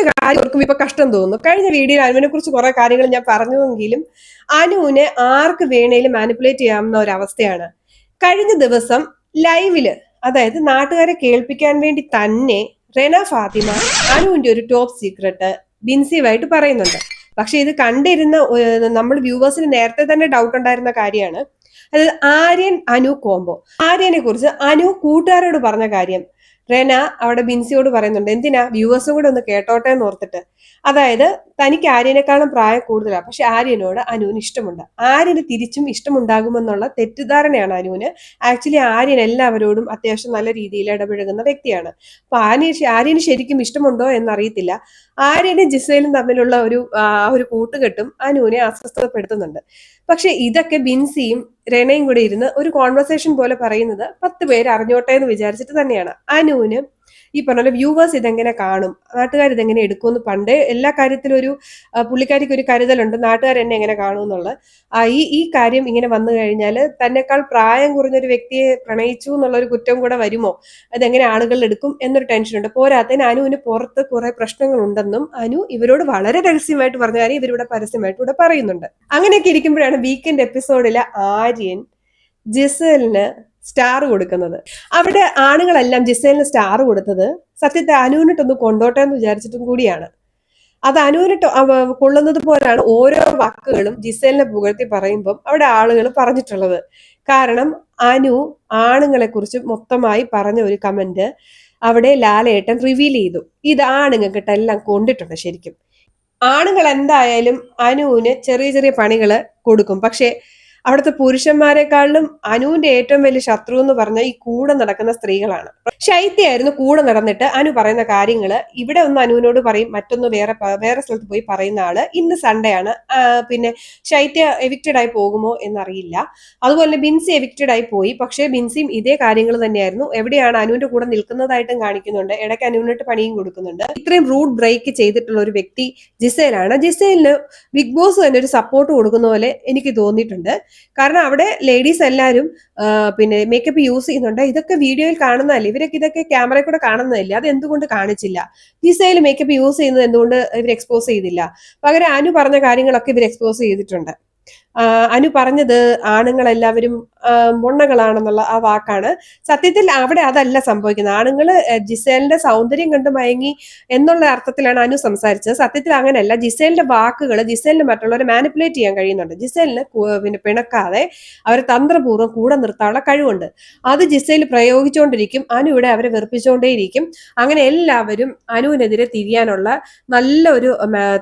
അനുവിന്റെ കാര്യം ഓർക്കും ഇപ്പൊ കഷ്ടം തോന്നുന്നു. കഴിഞ്ഞ വീഡിയോയിൽ അനുവിനെ കുറിച്ച് കുറെ കാര്യങ്ങൾ ഞാൻ പറഞ്ഞുവെങ്കിലും അനുവിനെ ആർക്ക് വേണേലും മാനിപ്പുലേറ്റ് ചെയ്യാവുന്ന ഒരു അവസ്ഥയാണ് കഴിഞ്ഞ ദിവസം ലൈവിൽ അതായത് നാട്ടുകാരെ കേൾപ്പിക്കാൻ വേണ്ടി തന്നെ റെന ഫാത്തിമ അനുവിന്റെ ഒരു ടോപ്പ് സീക്രട്ട് ബിൻസീവായിട്ട് പറയുന്നുണ്ട്. പക്ഷെ ഇത് കണ്ടിരുന്ന നമ്മൾ വ്യൂവേഴ്സിന് നേരത്തെ തന്നെ ഡൗട്ട് ഉണ്ടായിരുന്ന കാര്യമാണ്. അതായത് ആര്യൻ അനു കോംബോ ആര്യനെ കുറിച്ച് അനു കൂട്ടുകാരോട് പറഞ്ഞ കാര്യം റെന അവിടെ ബിൻസിയോട് പറയുന്നുണ്ട് എന്തിനാ? വ്യൂവേഴ്സും കൂടെ ഒന്ന് കേട്ടോട്ടെ എന്ന് ഓർത്തിട്ട്. അതായത് തനിക്ക് ആര്യനേക്കാളും പ്രായം കൂടുതലാണ് പക്ഷെ ആര്യനോട് അനുവിന് ഇഷ്ടമുണ്ട്. ആര്യന് തിരിച്ചും ഇഷ്ടമുണ്ടാകുമെന്നുള്ള തെറ്റിദ്ധാരണയാണ് അനുവിന് ആക്ച്വലി ആര്യൻ എല്ലാവരോടും അത്യാവശ്യം നല്ല രീതിയിൽ ഇടപഴകുന്ന വ്യക്തിയാണ്. അപ്പൊ ആര്യ ആര്യന് ശരിക്കും ഇഷ്ടമുണ്ടോ എന്നറിയത്തില്ല. ആര്യനും ജിസയിലും തമ്മിലുള്ള ഒരു ഒരു കൂട്ടുകെട്ടും അനുവിനെ അസ്വസ്ഥപ്പെടുത്തുന്നുണ്ട്. പക്ഷെ ഇതൊക്കെ ബിൻസിയും രണയും കൂടെ ഇരുന്ന് ഒരു കോൺവെർസേഷൻ പോലെ പറയുന്നത് പത്ത് പേര് അറിഞ്ഞോട്ടെ എന്ന് വിചാരിച്ചിട്ട് തന്നെയാണ്. അനുവിന് ഈ പറഞ്ഞ പോലെ വ്യൂവേഴ്സ് ഇതെങ്ങനെ കാണും? നാട്ടുകാർ ഇതെങ്ങനെ എടുക്കുമെന്ന് പണ്ട് എല്ലാ കാര്യത്തിലും ഒരു പുള്ളിക്കാരിക്ക് ഒരു കരുതലുണ്ട്. നാട്ടുകാർ എന്നെ എങ്ങനെ കാണും എന്നുള്ളത് ആ ഈ ഈ കാര്യം ഇങ്ങനെ വന്നു കഴിഞ്ഞാൽ തന്നെക്കാൾ പ്രായം കുറഞ്ഞൊരു വ്യക്തിയെ പ്രണയിച്ചു എന്നുള്ളൊരു കുറ്റം കൂടെ വരുമോ? അതെങ്ങനെ ആളുകൾ എടുക്കും എന്നൊരു ടെൻഷനുണ്ട് പോരാത്തതിന് അനുവിന് പുറത്ത് കുറെ പ്രശ്നങ്ങളുണ്ടെന്നും അനു ഇവരോട് വളരെ രഹസ്യമായിട്ട് പറഞ്ഞ കാര്യം ഇവരിവിടെ പരസ്യമായിട്ട് ഇവിടെ പറയുന്നുണ്ട്. അങ്ങനെയൊക്കെ ഇരിക്കുമ്പോഴാണ് വീക്കെൻഡ് എപ്പിസോഡിലെ ആര്യൻ ജിസലിന് സ്റ്റാർ കൊടുക്കുന്നത്. അവിടെ ആണുങ്ങളെല്ലാം ജിസേലിന് സ്റ്റാർ കൊടുത്തത് സത്യത്തെ അനുവിനിട്ടൊന്ന് കൊണ്ടോട്ടെ എന്ന് വിചാരിച്ചിട്ടും കൂടിയാണ്. അത് അനുവിനിട്ട് കൊള്ളുന്നത് പോലാണ് ഓരോ വാക്കുകളും ജിസേലിനെ പുകഴ്ത്തി പറയുമ്പം അവിടെ ആളുകൾ പറഞ്ഞിട്ടുള്ളത്. കാരണം അനു ആണുങ്ങളെ കുറിച്ച് മൊത്തമായി പറഞ്ഞ ഒരു കമന്റ് അവിടെ ലാലേട്ടൻ റിവീൽ ചെയ്തു. ഇത് ആണുങ്ങൾക്കിട്ടെല്ലാം കൊണ്ടിട്ടുണ്ട് ശരിക്കും. ആണുങ്ങൾ എന്തായാലും അനുവിന് ചെറിയ ചെറിയ പണികൾ കൊടുക്കും. പക്ഷേ അവിടുത്തെ പുരുഷന്മാരെക്കാളിലും അനുവിന്റെ ഏറ്റവും വലിയ ശത്രു എന്ന് പറഞ്ഞാൽ ഈ കൂടെ നടക്കുന്ന സ്ത്രീകളാണ്. ശൈത്യായിരുന്നു കൂടെ നടന്നിട്ട് അനു പറയുന്ന കാര്യങ്ങൾ ഇവിടെ ഒന്ന് അനുവിനോട് പറയും മറ്റൊന്ന് വേറെ വേറെ സ്ഥലത്ത് പോയി പറയുന്ന ആൾ. ഇന്ന് സൺഡേ ആണ്. പിന്നെ ശൈത്യ എവിക്റ്റഡ് ആയി പോകുമോ എന്നറിയില്ല. അതുപോലെ ബിൻസി എവിക്റ്റഡ് ആയി പോയി. പക്ഷേ ബിൻസിയും ഇതേ കാര്യങ്ങൾ തന്നെയായിരുന്നു. എവിടെയാണ് അനുവിന്റെ കൂടെ നിൽക്കുന്നതായിട്ടും കാണിക്കുന്നുണ്ട്. ഇടയ്ക്ക് അനുവിനോട്ട് പണിയും കൊടുക്കുന്നുണ്ട്. ഇത്രയും റൂട്ട് ബ്രേക്ക് ചെയ്തിട്ടുള്ള ഒരു വ്യക്തി ജിസേലാണ്. ജിസേലിന് ബിഗ് ബോസ് തന്നെ ഒരു സപ്പോർട്ട് കൊടുക്കുന്ന പോലെ എനിക്ക് തോന്നിയിട്ടുണ്ട്. കാരണം അവിടെ ലേഡീസ് എല്ലാവരും പിന്നെ മേക്കപ്പ് യൂസ് ചെയ്യുന്നുണ്ട്. ഇതൊക്കെ വീഡിയോയിൽ കാണുന്നതല്ല? ഇവരൊക്കെ ഇതൊക്കെ ക്യാമറയിൽ കൂടെ കാണുന്നതല്ലേ? അത് എന്തുകൊണ്ട് കാണിച്ചില്ല? ജിസയിൽ മേക്കപ്പ് യൂസ് ചെയ്യുന്നത് എന്തുകൊണ്ട് ഇവർ എക്സ്പോസ് ചെയ്തില്ല? പകരം അനു പറഞ്ഞ കാര്യങ്ങളൊക്കെ ഇവർ എക്സ്പോസ് ചെയ്തിട്ടുണ്ട്. അനു പറഞ്ഞത് ആണുങ്ങളെല്ലാവരും മുണ്ണകളാണെന്നുള്ള ആ വാക്കാണ്. സത്യത്തിൽ അവിടെ അതല്ല സംഭവിക്കുന്നത്. ആണുങ്ങൾ ജിസേലിന്റെ സൗന്ദര്യം കണ്ട് മയങ്ങി എന്നുള്ള അർത്ഥത്തിലാണ് അനു സംസാരിച്ചത്. സത്യത്തിൽ അങ്ങനെയല്ല. ജിസേലിന്റെ വാക്കുകൾ ജിസേലിന് മറ്റുള്ളവരെ മാനിപ്പുലേറ്റ് ചെയ്യാൻ കഴിയുന്നുണ്ട്. ജിസേലിന് പിന്നെ പിണക്കാതെ അവരെ തന്ത്രപൂർവം കൂടെ നിർത്താനുള്ള കഴിവുണ്ട്. അത് ജിസേൽ പ്രയോഗിച്ചുകൊണ്ടിരിക്കും. അനു ഇവിടെ അവരെ വെറുപ്പിച്ചുകൊണ്ടേയിരിക്കും. അങ്ങനെ എല്ലാവരും അനുവിനെതിരെ തിരിയാനുള്ള നല്ല ഒരു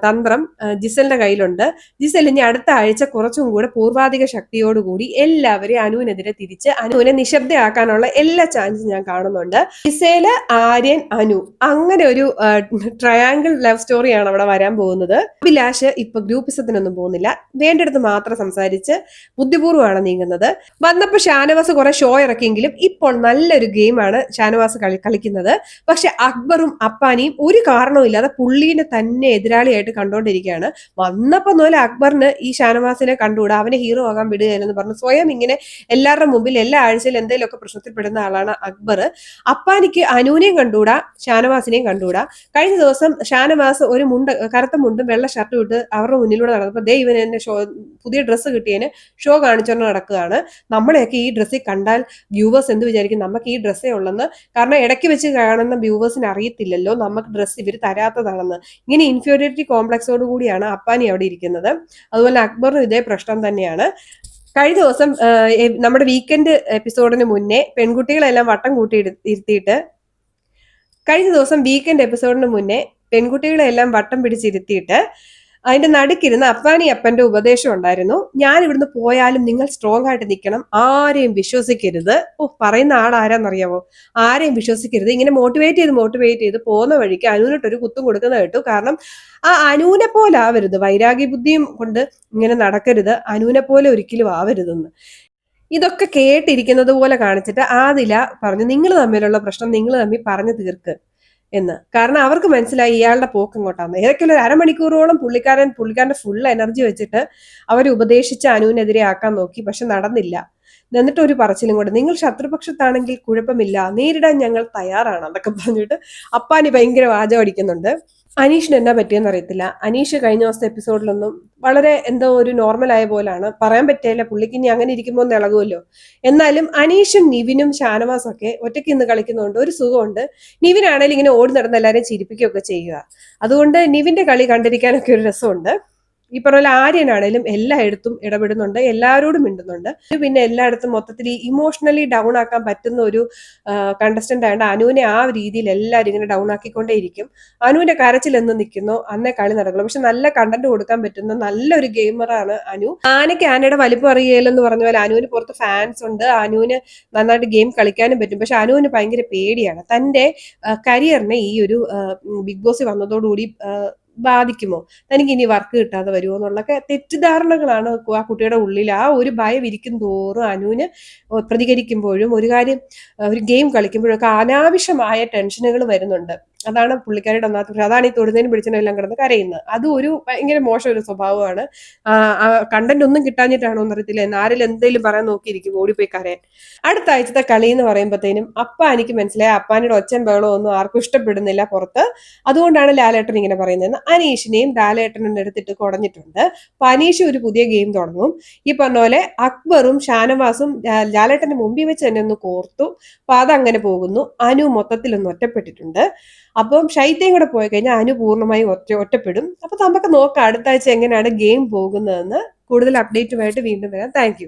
തന്ത്രം ജിസലിന്റെ കയ്യിലുണ്ട്. ജിസൽ ഇനി അടുത്ത ആഴ്ച കുറച്ചും കൂടെ പൂർവാധിക ശക്തിയോടുകൂടി എല്ലാവരെയും അനുവിനെതിരെ തിരിച്ച് അനുവിനെ നിശബ്ദയാക്കാനുള്ള എല്ലാ ചാൻസും ഞാൻ കാണുന്നുണ്ട്. ഇസേൽ ആര്യൻ അനു അങ്ങനെ ഒരു ട്രയാങ്കിൾ ലവ് സ്റ്റോറിയാണ് അവിടെ വരാൻ പോകുന്നത്. അഭിലാഷ് ഇപ്പൊ ഗ്രൂപ്പിസത്തിനൊന്നും പോകുന്നില്ല. വേണ്ടിടത്ത് മാത്രം സംസാരിച്ച് ബുദ്ധിപൂർവമാണ് നീങ്ങുന്നത്. വന്നപ്പോൾ ഷാനവാസ് കുറെ ഷോ ഇറക്കിയെങ്കിലും ഇപ്പോൾ നല്ലൊരു ഗെയിമാണ് ഷാനവാസ് കളി കളിക്കുന്നത്. പക്ഷെ അക്ബറും അപ്പാനിയും ഒരു കാരണവുമില്ലാതെ പുള്ളീനെ തന്നെ എതിരാളിയായിട്ട് കണ്ടുകൊണ്ടിരിക്കുകയാണ് വന്നപ്പോ പോലെ അക്ബറിന് ഈ ഷാനവാസിനെ കണ്ടുകൂടാ? അവനെ ഹീറോ ആകാൻ വിടുക എന്ന് പറഞ്ഞു. സ്വയം ഇങ്ങനെ എല്ലാവരുടെ മുമ്പിൽ എല്ലാ ആഴ്ചയിലും എന്തെങ്കിലുമൊക്കെ പ്രശ്നത്തിൽപ്പെടുന്ന ആളാണ് അക്ബർ. അപ്പാനിക്ക് അനുവിനെയും കണ്ടുകൂടാ? ഷാനവാസിനെയും കണ്ടുകൂടാ? കഴിഞ്ഞ ദിവസം ഷാനവാസ് ഒരു മുണ്ട് കറുത്ത മുണ്ടും വെള്ള ഷർട്ടും ഇട്ട് അവരുടെ മുന്നിലൂടെ നടന്നപ്പോൾ ദേ ഇവൻ എന്നെ ഷോ പുതിയ ഡ്രസ്സ് കിട്ടിയതിന് ഷോ കാണിച്ചുകൊണ്ട് നടക്കുകയാണ്. നമ്മളെയൊക്കെ ഈ ഡ്രസ്സിൽ കണ്ടാൽ വ്യൂവേഴ്സ് എന്ത് വിചാരിക്കും? നമുക്ക് ഈ ഡ്രസ്സേ ഉള്ളെന്ന്. കാരണം ഇടയ്ക്ക് വെച്ച് കാണുന്ന വ്യൂവേഴ്സിന് അറിയത്തില്ലല്ലോ. നമുക്ക് ഡ്രസ്സ് ഇവർ തരാത്തതാണെന്ന്. ഇങ്ങനെ ഇൻഫീരിയോറിറ്റി കോംപ്ലക്സോട് കൂടിയാണ് അപ്പാനി അവിടെ ഇരിക്കുന്നത്. അതുപോലെ അക്ബറും ഇതേ തന്നെയാണ്. കഴിഞ്ഞ ദിവസം നമ്മുടെ വീക്കെൻഡ് എപ്പിസോഡിന് മുന്നേ പെൺകുട്ടികളെല്ലാം വട്ടം കൂട്ടി ഇരുത്തിയിട്ട് കഴിഞ്ഞ ദിവസം വീക്കെൻഡ് എപ്പിസോഡിന് മുന്നേ പെൺകുട്ടികളെല്ലാം വട്ടം പിടിച്ചിരുത്തിയിട്ട് അതിന്റെ നടുക്കിരുന്ന് അപ്പാനി അപ്പന്റെ ഉപദേശം ഉണ്ടായിരുന്നു. ഞാൻ ഇവിടുന്ന് പോയാലും നിങ്ങൾ സ്ട്രോങ് ആയിട്ട് നിൽക്കണം. ആരെയും വിശ്വസിക്കരുത്. ഓ പറയുന്ന ആൾ ആരാന്നറിയാവോ? ആരെയും വിശ്വസിക്കരുത്. ഇങ്ങനെ മോട്ടിവേറ്റ് ചെയ്ത് മോട്ടിവേറ്റ് ചെയ്ത് പോകുന്ന വഴിക്ക് അനുവിനിട്ടൊരു കുത്തും കൊടുക്കുന്ന കേട്ടു. കാരണം ആ അനുവിനെ പോലെ ആവരുത്. വൈരാഗ്യ ബുദ്ധിയും കൊണ്ട് ഇങ്ങനെ നടക്കരുത്. അനുവിനെ പോലെ ഒരിക്കലും ആവരുതെന്ന്. ഇതൊക്കെ കേട്ടിരിക്കുന്നത് പോലെ കാണിച്ചിട്ട് ആദില പറഞ്ഞു നിങ്ങൾ തമ്മിലുള്ള പ്രശ്നം നിങ്ങൾ തമ്മിൽ പറഞ്ഞു തീർക്ക്. എന്ന്. കാരണം അവർക്ക് മനസ്സിലായി ഇയാളുടെ പോക്ക് ഇങ്ങോട്ടാണ് ഏതൊക്കെയുള്ള ഒരു അരമണിക്കൂറോളം പുള്ളിക്കാരൻ പുള്ളിക്കാരന്റെ ഫുൾ എനർജി വെച്ചിട്ട് അവർ ഉപദേശിച്ച അനുവിനെതിരെ ആക്കാൻ നോക്കി പക്ഷെ നടന്നില്ല. എന്നിട്ട് ഒരു പറച്ചിലും കൂടെ നിങ്ങൾ ശത്രുപക്ഷത്താണെങ്കിൽ കുഴപ്പമില്ല നേരിടാൻ ഞങ്ങൾ തയ്യാറാണ് എന്നൊക്കെ പറഞ്ഞിട്ട് അപ്പാനി ഭയങ്കര വാചം അടിക്കുന്നുണ്ട്. അനീഷിന് എന്നാ പറ്റിയെന്ന് അറിയത്തില്ല. അനീഷ് കഴിഞ്ഞ ദിവസത്തെ എപ്പിസോഡിലൊന്നും വളരെ എന്തോ ഒരു നോർമൽ ആയ പോലാണ്. പറയാൻ പറ്റില്ല പുള്ളിക്ക് ഇനി അങ്ങനെ ഇരിക്കുമ്പോൾ ഒന്ന് ഇളകുമല്ലോ. എന്നാലും അനീഷും നിവിനും ഷാനവാസും ഒക്കെ ഒറ്റയ്ക്ക് ഇന്ന് കളിക്കുന്നതുകൊണ്ട് ഒരു സുഖമുണ്ട്. നിവിനാണെങ്കിലും ഇങ്ങനെ ഓടി നടന്ന് എല്ലാവരെയും ചിരിപ്പിക്കുകയൊക്കെ ചെയ്യുക. അതുകൊണ്ട് നിവിന്റെ കളി കണ്ടിരിക്കാനൊക്കെ ഒരു രസമുണ്ട്. ഈ പറഞ്ഞ ആര്യനാണേലും എല്ലായിടത്തും ഇടപെടുന്നുണ്ട് എല്ലാവരോടും മിണ്ടുന്നുണ്ട്. പിന്നെ എല്ലായിടത്തും മൊത്തത്തിൽ ഇമോഷണലി ഡൗൺ ആക്കാൻ പറ്റുന്ന ഒരു കണ്ടസ്റ്റന്റ് ആയതുകൊണ്ട് അനുവിനെ ആ രീതിയിൽ എല്ലാവരും ഇങ്ങനെ ഡൗൺ ആക്കിക്കൊണ്ടേയിരിക്കും. അനുവിന്റെ കരച്ചിൽ എന്ന് നിൽക്കുന്നു അന്നേ കളി നടക്കുള്ളൂ. പക്ഷെ നല്ല കണ്ടന്റ് കൊടുക്കാൻ പറ്റുന്ന നല്ലൊരു ഗെയിമറാണ് അനു. ആനയ്ക്ക് ആനയുടെ വലിപ്പം അറിയില്ലെന്ന് പറഞ്ഞ പോലെ അനുവിന് പുറത്ത് ഫാൻസ് ഉണ്ട്. അനുവിന് നന്നായിട്ട് ഗെയിം കളിക്കാനും പറ്റും. പക്ഷെ അനുവിന് ഭയങ്കര പേടിയാണ്. തന്റെ കരിയറിനെ ഈ ഒരു ബിഗ് ബോസ് വന്നതോടുകൂടി ബാധിക്കുമോ? തനിക്ക് ഇനി വർക്ക് കിട്ടാതെ വരുമോ എന്നുള്ളൊക്കെ തെറ്റിദ്ധാരണകളാണ് ആ കുട്ടിയുടെ ഉള്ളിൽ ആ ഒരു ഭയം ഇരിക്കും തോറും അനുവിന് പ്രതികരിക്കുമ്പോഴും ഒരു കാര്യം ഒരു ഗെയിം കളിക്കുമ്പോഴൊക്കെ അനാവശ്യമായ ടെൻഷനുകൾ വരുന്നുണ്ട്. അതാണ് പുള്ളിക്കാരിയുടെ ഒന്നാമത്തെ പ്രശ്നം. അതാണ് ഈ തൊടുന്നതിനും പിടിച്ചതിനെല്ലാം കിടന്ന് കരയുന്നത്. അത് ഒരു ഭയങ്കര മോശം ഒരു സ്വഭാവമാണ്. കണ്ടന്റ് ഒന്നും കിട്ടാഞ്ഞിട്ടാണോ എന്നറിയത്തില്ല. ആരിൽ എന്തെങ്കിലും പറയാൻ നോക്കിയിരിക്കും ഓടിപ്പോയി കരയാൻ. അടുത്ത ആഴ്ചത്തെ കളി എന്ന് പറയുമ്പോഴത്തേനും അപ്പ എനിക്ക് മനസ്സിലായി അപ്പാനിയുടെ ഒച്ചൻ ബഹളോ ഒന്നും ആർക്കും ഇഷ്ടപ്പെടുന്നില്ല പുറത്ത്. അതുകൊണ്ടാണ് ലാലേട്ടൻ ഇങ്ങനെ പറയുന്നത്. അനീഷിനെയും ലാലേട്ടനും എടുത്തിട്ട് കുടഞ്ഞിട്ടുണ്ട്. അപ്പൊ അനീഷ് ഒരു പുതിയ ഗെയിം തുടങ്ങും. ഈ പറഞ്ഞ പോലെ അക്ബറും ഷാനവാസും ലാലേട്ടന്റെ മുമ്പിൽ വെച്ച് തന്നെ ഒന്ന് കോർത്തു. അപ്പൊ അതങ്ങനെ പോകുന്നു. അനു മൊത്തത്തിൽ ഒന്ന് ഒറ്റപ്പെട്ടിട്ടുണ്ട്. അപ്പം ശൈത്യം കൂടെ പോയി കഴിഞ്ഞാൽ അനു പൂർണമായും ഒറ്റ ഒറ്റപ്പെടും. അപ്പൊ നമുക്ക് നോക്കാം അടുത്ത ആഴ്ച എങ്ങനെയാണ് ഗെയിം പോകുന്നതെന്ന്. കൂടുതൽ അപ്ഡേറ്റുമായിട്ട് വീണ്ടും വരാം. താങ്ക്